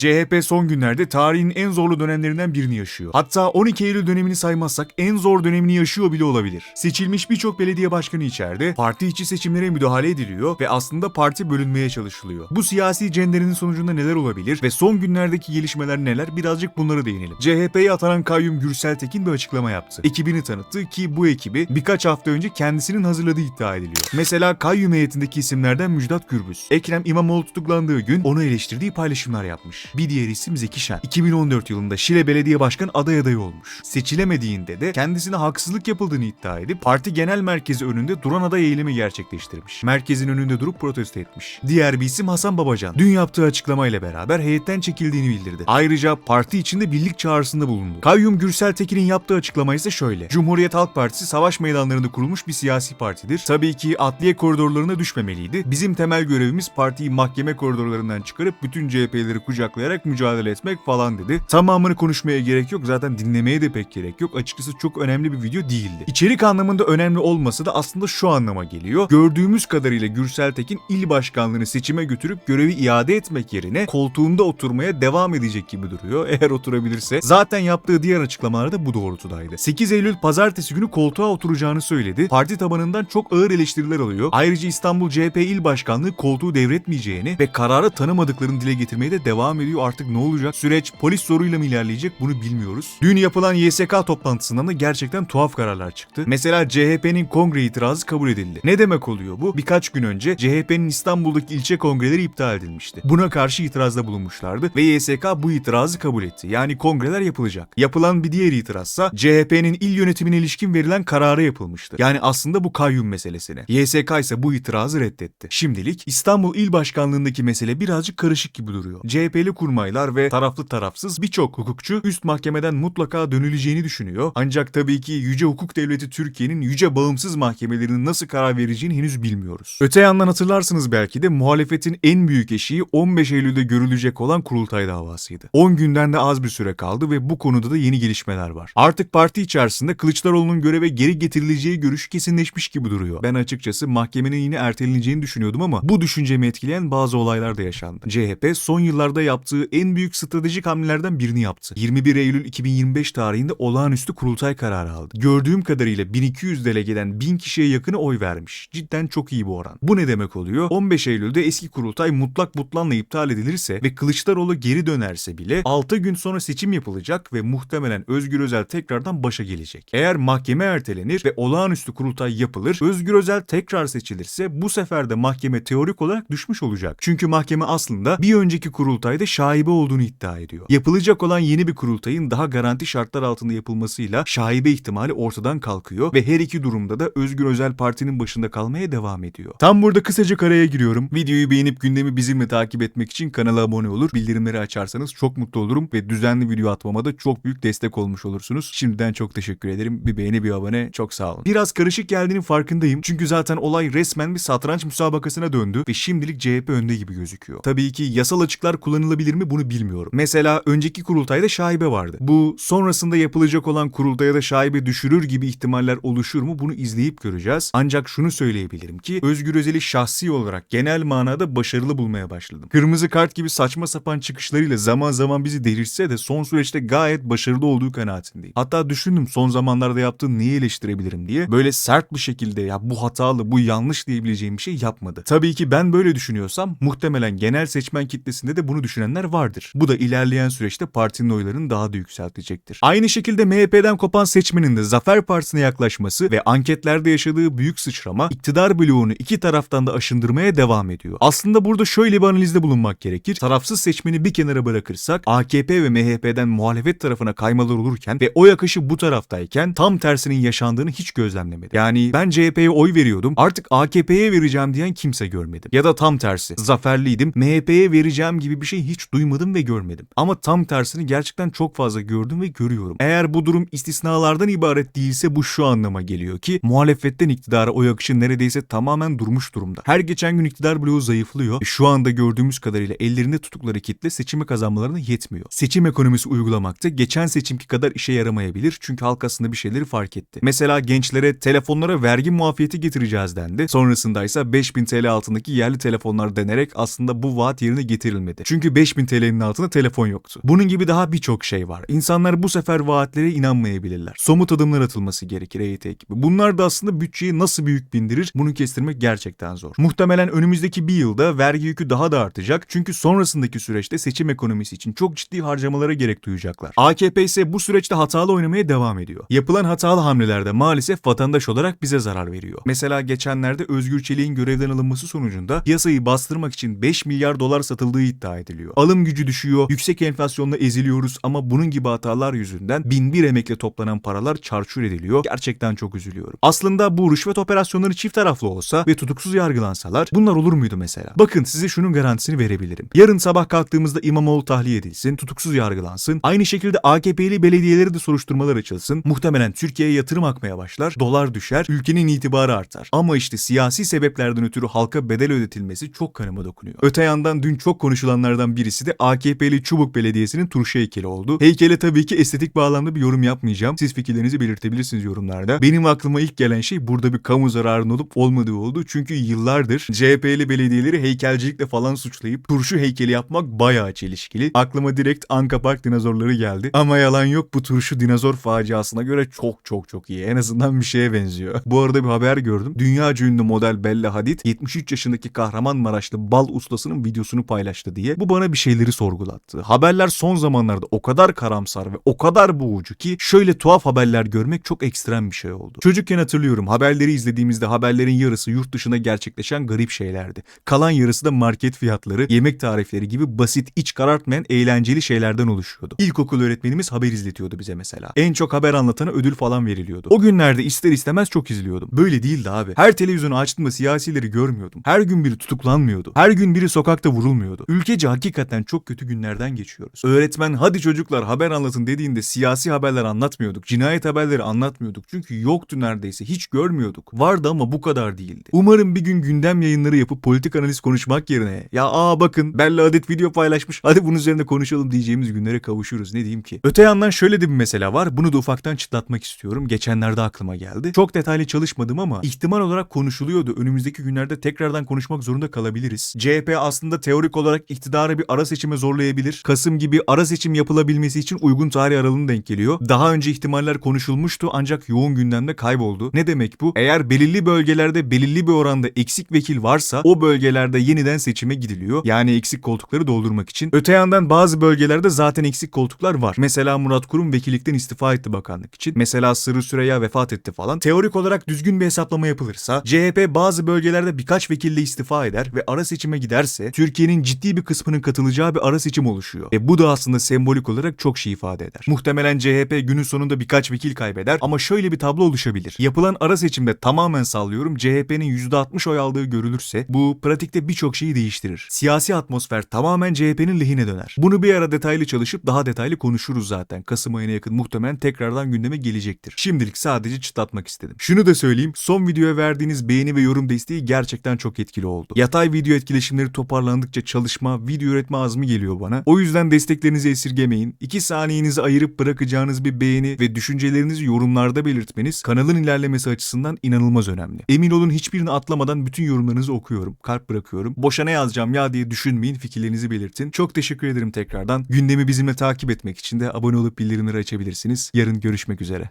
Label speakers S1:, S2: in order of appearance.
S1: CHP son günlerde tarihin en zorlu dönemlerinden birini yaşıyor. Hatta 12 Eylül dönemini saymazsak en zor dönemini yaşıyor bile olabilir. Seçilmiş birçok belediye başkanı içeride, parti içi seçimlere müdahale ediliyor ve aslında parti bölünmeye çalışılıyor. Bu siyasi cenderenin sonucunda neler olabilir ve son günlerdeki gelişmeler neler birazcık bunlara değinelim. CHP'ye atanan kayyum Gürsel Tekin bir açıklama yaptı. Ekibini tanıttı ki bu ekibi birkaç hafta önce kendisinin hazırladığı iddia ediliyor. Mesela kayyum heyetindeki isimlerden Müjdat Gürbüz. Ekrem İmamoğlu tutuklandığı gün onu eleştirdiği paylaşımlar yapmış. Bir diğer isim Zeki Şen. 2014 yılında Şile Belediye Başkan aday adayı olmuş. Seçilemediğinde de kendisine haksızlık yapıldığını iddia edip parti genel merkezi önünde duran aday eylemi gerçekleştirmiş. Merkezin önünde durup protesto etmiş. Diğer bir isim Hasan Babacan. Dün yaptığı açıklamayla beraber heyetten çekildiğini bildirdi. Ayrıca parti içinde birlik çağrısında bulundu. Kayyum Gürsel Tekin'in yaptığı açıklama ise şöyle. Cumhuriyet Halk Partisi savaş meydanlarında kurulmuş bir siyasi partidir. Tabii ki adliye koridorlarına düşmemeliydi. Bizim temel görevimiz partiyi mahkeme koridorlarından çıkarıp bütün CHP'leri kucaklayarak mücadele etmek falan dedi. Tamamını konuşmaya gerek yok. Zaten dinlemeye de pek gerek yok. Açıkçası çok önemli bir video değildi. İçerik anlamında önemli olmasa da aslında şu anlama geliyor. Gördüğümüz kadarıyla Gürsel Tekin il başkanlığını seçime götürüp görevi iade etmek yerine koltuğunda oturmaya devam edecek gibi duruyor. Eğer oturabilirse. Zaten yaptığı diğer açıklamalar da bu doğrultudaydı. 8 Eylül pazartesi günü koltuğa oturacağını söyledi. Parti tabanından çok ağır eleştiriler alıyor. Ayrıca İstanbul CHP il başkanlığı koltuğu devretmeyeceğini ve kararı tanımadıklarını dile getirmeye de devam ediyor. Artık ne olacak? Süreç polis zoruyla mı ilerleyecek bunu bilmiyoruz. Dün yapılan YSK toplantısından da gerçekten tuhaf kararlar çıktı. Mesela CHP'nin kongre itirazı kabul edildi. Ne demek oluyor bu? Birkaç gün önce CHP'nin İstanbul'daki ilçe kongreleri iptal edilmişti. Buna karşı itirazda bulunmuşlardı ve YSK bu itirazı kabul etti. Yani kongreler yapılacak. Yapılan bir diğer itirazsa CHP'nin il yönetimine ilişkin verilen karara yapılmıştı. Yani aslında bu kayyum meselesine. YSK ise bu itirazı reddetti. Şimdilik İstanbul İl Başkanlığındaki mesele birazcık karışık gibi duruyor. CHP'li kurmaylar ve taraflı tarafsız birçok hukukçu üst mahkemeden mutlaka dönüleceğini düşünüyor. Ancak tabii ki Yüce Hukuk Devleti Türkiye'nin yüce bağımsız mahkemelerinin nasıl karar vereceğini henüz bilmiyoruz. Öte yandan hatırlarsınız belki de muhalefetin en büyük eşiği 15 Eylül'de görülecek olan kurultay davasıydı. 10 günden de az bir süre kaldı ve bu konuda da yeni gelişmeler var. Artık parti içerisinde Kılıçdaroğlu'nun göreve geri getirileceği görüşü kesinleşmiş gibi duruyor. Ben açıkçası mahkemenin yine erteleneceğini düşünüyordum ama bu düşüncemi etkileyen bazı olaylar da yaşandı. CHP son yıllarda yaptığı en büyük stratejik hamlelerden birini yaptı. 21 Eylül 2025 tarihinde olağanüstü kurultay kararı aldı. Gördüğüm kadarıyla 1200 delegeden 1000 kişiye yakını oy vermiş. Cidden çok iyi bu oran. Bu ne demek oluyor? 15 Eylül'de eski kurultay mutlak butlanla iptal edilirse ve Kılıçdaroğlu geri dönerse bile 6 gün sonra seçim yapılacak ve muhtemelen Özgür Özel tekrardan başa gelecek. Eğer mahkeme ertelenir ve olağanüstü kurultay yapılır, Özgür Özel tekrar seçilirse bu sefer de mahkeme teorik olarak düşmüş olacak. Çünkü mahkeme aslında bir önceki kurultayda şaibe olduğunu iddia ediyor. Yapılacak olan yeni bir kurultayın daha garanti şartlar altında yapılmasıyla şaibe ihtimali ortadan kalkıyor ve her iki durumda da Özgür Özel partinin başında kalmaya devam ediyor. Tam burada kısacık araya giriyorum. Videoyu beğenip gündemi bizimle takip etmek için kanala abone olur, bildirimleri açarsanız çok mutlu olurum ve düzenli video atmama da çok büyük destek olmuş olursunuz. Şimdiden çok teşekkür ederim. Bir beğeni bir abone çok sağ olun. Biraz karışık geldiğinin farkındayım. Çünkü zaten olay resmen bir satranç müsabakasına döndü ve şimdilik CHP önde gibi gözüküyor. Tabii ki yasal açıklar kullanılabilir mi bunu bilmiyorum. Mesela önceki kurultayda şaibe vardı. Bu sonrasında yapılacak olan kurultaya da şaibe düşürür gibi ihtimaller oluşur mu bunu izleyip göreceğiz. Ancak şunu söyleyebilirim ki Özgür Özel'i şahsi olarak genel manada başarılı bulmaya başladım. Kırmızı kart gibi saçma sapan çıkışlarıyla zaman zaman bizi delirtse de son süreçte gayet başarılı olduğu kanaatindeyim. Hatta düşündüm son zamanlarda yaptığı neyi eleştirebilirim diye. Böyle sert bir şekilde ya bu hatalı, bu yanlış diyebileceğim bir şey yapmadı. Tabii ki ben böyle düşünüyorsam muhtemelen genel seçmen kitlesinde de bunu düşünenler vardır. Bu da ilerleyen süreçte partinin oylarını daha da yükseltecektir. Aynı şekilde MHP'den kopan seçmenin de Zafer Partisi'ne yaklaşması ve anketlerde yaşadığı büyük sıçrama iktidar bloğunu iki taraftan da aşındırmaya devam ediyor. Aslında burada şöyle bir analizde bulunmak gerekir. Tarafsız seçmeni bir kenara bırakırsak AKP ve MHP'den muhalefet tarafına kaymalar olurken ve oy akışı bu taraftayken tam tersinin yaşandığını hiç gözlemlemedim. Yani ben CHP'ye oy veriyordum artık AKP'ye vereceğim diyen kimse görmedim. Ya da tam tersi zaferliydim MHP'ye vereceğim gibi bir şey hiç duymadım ve görmedim. Ama tam tersini gerçekten çok fazla gördüm ve görüyorum. Eğer bu durum istisnalardan ibaret değilse bu şu anlama geliyor ki muhalefetten iktidara oy akışı neredeyse tamamen durmuş durumda. Her geçen gün iktidar bloğu zayıflıyor ve şu anda gördüğümüz kadarıyla ellerinde tuttukları kitle seçimi kazanmalarına yetmiyor. Seçim ekonomisi uygulamakta geçen seçimki kadar işe yaramayabilir çünkü halk aslında bir şeyleri fark etti. Mesela gençlere telefonlara vergi muafiyeti getireceğiz dendi. Sonrasında ise 5000 TL altındaki yerli telefonlar denerek aslında bu vaat yerine getirilmedi. Çünkü 5000 5000 TL'nin altında telefon yoktu. Bunun gibi daha birçok şey var. İnsanlar bu sefer vaatlere inanmayabilirler. Somut adımlar atılması gerekir EYT gibi. Bunlar da aslında bütçeyi nasıl büyük bindirir bunu kestirmek gerçekten zor. Muhtemelen önümüzdeki bir yılda vergi yükü daha da artacak. Çünkü sonrasındaki süreçte seçim ekonomisi için çok ciddi harcamalara gerek duyacaklar. AKP ise bu süreçte hatalı oynamaya devam ediyor. Yapılan hatalı hamlelerde maalesef vatandaş olarak bize zarar veriyor. Mesela geçenlerde Özgür Çelik'in görevden alınması sonucunda piyasayı bastırmak için 5 milyar dolar satıldığı iddia ediliyor. Alım gücü düşüyor, yüksek enflasyonla eziliyoruz ama bunun gibi hatalar yüzünden bin bir emekle toplanan paralar çarçur ediliyor. Gerçekten çok üzülüyorum. Aslında bu rüşvet operasyonları çift taraflı olsa ve tutuksuz yargılansalar bunlar olur muydu mesela? Bakın size şunun garantisini verebilirim. Yarın sabah kalktığımızda İmamoğlu tahliye edilsin, tutuksuz yargılansın. Aynı şekilde AKP'li belediyeleri de soruşturmalar açılsın. Muhtemelen Türkiye'ye yatırım akmaya başlar, dolar düşer, ülkenin itibarı artar. Ama işte siyasi sebeplerden ötürü halka bedel ödetilmesi çok kanıma dokunuyor. Öte yandan dün çok konuşulanlardan birisi de AKP'li Çubuk Belediyesi'nin turşu heykeli oldu. Heykele tabii ki estetik bağlamda bir yorum yapmayacağım. Siz fikirlerinizi belirtebilirsiniz yorumlarda. Benim aklıma ilk gelen şey burada bir kamu zararının olup olmadığı oldu. Çünkü yıllardır CHP'li belediyeleri heykelcilikle falan suçlayıp turşu heykeli yapmak bayağı çelişkili. Aklıma direkt Anka Park dinozorları geldi. Ama yalan yok bu turşu dinozor faciasına göre çok çok çok iyi. En azından bir şeye benziyor. Bu arada bir haber gördüm. Dünya ünlü model Bella Hadid 73 yaşındaki Kahramanmaraşlı bal ustasının videosunu paylaştı diye. Bu bana bir şeyleri sorgulattı. Haberler son zamanlarda o kadar karamsar ve o kadar boğucu ki şöyle tuhaf haberler görmek çok ekstrem bir şey oldu. Çocukken hatırlıyorum haberleri izlediğimizde haberlerin yarısı yurt dışında gerçekleşen garip şeylerdi. Kalan yarısı da market fiyatları, yemek tarifleri gibi basit, iç karartmayan eğlenceli şeylerden oluşuyordu. İlkokul öğretmenimiz haber izletiyordu bize mesela. En çok haber anlatana ödül falan veriliyordu. O günlerde ister istemez çok izliyordum. Böyle değildi abi. Her televizyonu açtığımda siyasileri görmüyordum. Her gün biri tutuklanmıyordu. Her gün biri sokakta vurulmuyordu. Ülkece hakikaten çok kötü günlerden geçiyoruz. Öğretmen hadi çocuklar haber anlatın dediğinde siyasi haberler anlatmıyorduk. Cinayet haberleri anlatmıyorduk. Çünkü yoktu neredeyse. Hiç görmüyorduk. Vardı ama bu kadar değildi. Umarım bir gün gündem yayınları yapıp politik analiz konuşmak yerine ya aa bakın Bella Hadid video paylaşmış. Hadi bunun üzerine konuşalım diyeceğimiz günlere kavuşuruz. Ne diyeyim ki? Öte yandan şöyle de bir mesele var. Bunu da ufaktan çıtlatmak istiyorum. Geçenlerde aklıma geldi. Çok detaylı çalışmadım ama ihtimal olarak konuşuluyordu. Önümüzdeki günlerde tekrardan konuşmak zorunda kalabiliriz. CHP aslında teorik olarak iktidarı bir ara seçime zorlayabilir. Kasım gibi ara seçim yapılabilmesi için uygun tarih aralığını denk geliyor. Daha önce ihtimaller konuşulmuştu ancak yoğun gündemde kayboldu. Ne demek bu? Eğer belirli bölgelerde belirli bir oranda eksik vekil varsa o bölgelerde yeniden seçime gidiliyor. Yani eksik koltukları doldurmak için. Öte yandan bazı bölgelerde zaten eksik koltuklar var. Mesela Murat Kurum vekillikten istifa etti bakanlık için. Mesela Sırrı Süreyya vefat etti falan. Teorik olarak düzgün bir hesaplama yapılırsa CHP bazı bölgelerde birkaç vekille istifa eder ve ara seçime giderse Türkiye'nin ciddi bir kısmının katılacağı bir ara seçim oluşuyor. Ve bu da aslında sembolik olarak çok şey ifade eder. Muhtemelen CHP günün sonunda birkaç vekil kaybeder ama şöyle bir tablo oluşabilir. Yapılan ara seçimde tamamen sallıyorum CHP'nin %60 oy aldığı görülürse bu pratikte birçok şeyi değiştirir. Siyasi atmosfer tamamen CHP'nin lehine döner. Bunu bir ara detaylı çalışıp daha detaylı konuşuruz zaten. Kasım ayına yakın muhtemelen tekrardan gündeme gelecektir. Şimdilik sadece çıtlatmak istedim. Şunu da söyleyeyim. Son videoya verdiğiniz beğeni ve yorum desteği gerçekten çok etkili oldu. Yatay video etkileşimleri toparlandıkça çalışma, video üretme azmi geliyor bana. O yüzden desteklerinizi esirgemeyin. 2 saniyenizi ayırıp bırakacağınız bir beğeni ve düşüncelerinizi yorumlarda belirtmeniz kanalın ilerlemesi açısından inanılmaz önemli. Emin olun hiçbirini atlamadan bütün yorumlarınızı okuyorum. Kalp bırakıyorum. Boşa ne yazacağım ya diye düşünmeyin. Fikirlerinizi belirtin. Çok teşekkür ederim tekrardan. Gündemi bizimle takip etmek için de abone olup bildirimleri açabilirsiniz. Yarın görüşmek üzere.